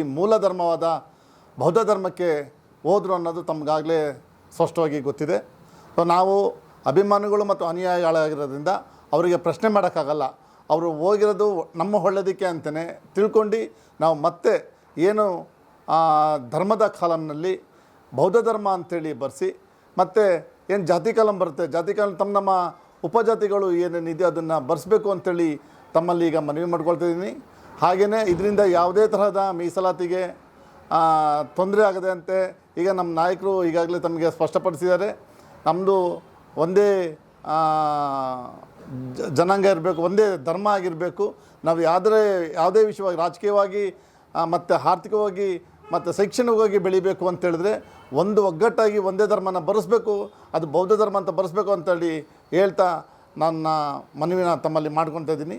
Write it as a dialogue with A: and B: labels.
A: ಮೂಲ ಧರ್ಮವಾದ ಬೌದ್ಧ ಧರ್ಮಕ್ಕೆ ಹೋದರು ಅನ್ನೋದು ತಮಗಾಗಲೇ ಸ್ಪಷ್ಟವಾಗಿ ಗೊತ್ತಿದೆ. ಸೊ ನಾವು ಅಭಿಮಾನಿಗಳು ಮತ್ತು ಅನುಯಾಯಿಗಳಾಗಿರೋದ್ರಿಂದ ಅವರಿಗೆ ಪ್ರಶ್ನೆ ಮಾಡೋಕ್ಕಾಗಲ್ಲ. ಅವರು ಹೋಗಿರೋದು ನಮ್ಮ ಒಳ್ಳೆಯದಕ್ಕೆ ಅಂತಲೇ ತಿಳ್ಕೊಂಡು ನಾವು ಮತ್ತೆ ಏನು ಧರ್ಮದ ಕಾಲಂನಲ್ಲಿ ಬೌದ್ಧ ಧರ್ಮ ಅಂಥೇಳಿ ಬರೆಸಿ ಮತ್ತು ಏನು ಜಾತಿ ಕಾಲಂ ಬರುತ್ತೆ? ಜಾತಿ ಕಾಲಂ ತಮ್ಮ ನಮ್ಮ ಉಪಜಾತಿಗಳು ಏನೇನಿದೆ ಅದನ್ನು ಬರೆಸ್ಬೇಕು ಅಂತೇಳಿ ತಮ್ಮಲ್ಲಿ ಈಗ ಮನವಿ ಮಾಡ್ಕೊಳ್ತಿದ್ದೀನಿ ಹಾಗೆಯೇ ಇದರಿಂದ ಯಾವುದೇ ತರಹದ ಮೀಸಲಾತಿಗೆ ತೊಂದರೆ ಆಗದೆ ಅಂತೆ ಈಗ ನಮ್ಮ ನಾಯಕರು ಈಗಾಗಲೇ ತಮಗೆ ಸ್ಪಷ್ಟಪಡಿಸಿದ್ದಾರೆ. ನಮ್ಮದು ಒಂದೇ ಜನಾಂಗ ಇರಬೇಕು, ಒಂದೇ ಧರ್ಮ ಆಗಿರಬೇಕು. ನಾವು ಯಾವುದೇ ಯಾವುದೇ ವಿಷಯವಾಗಿ ರಾಜಕೀಯವಾಗಿ ಮತ್ತು ಆರ್ಥಿಕವಾಗಿ, ಮತ್ತು ಶೈಕ್ಷಣಿಕವಾಗಿ ಬೆಳಿಬೇಕು ಅಂತ ಹೇಳಿದ್ರೆ ಒಂದು ಒಗ್ಗಟ್ಟಾಗಿ ಒಂದೇ ಧರ್ಮನ ಬರೆಸ್ಬೇಕು, ಅದು ಬೌದ್ಧ ಧರ್ಮ ಅಂತ ಬರೆಸ್ಬೇಕು ಅಂತೇಳಿ ಹೇಳ್ತಾ ನನ್ನ ಮನವಿನ ತಮ್ಮಲ್ಲಿ ಮಾಡ್ಕೊತಾ ಇದ್ದೀನಿ.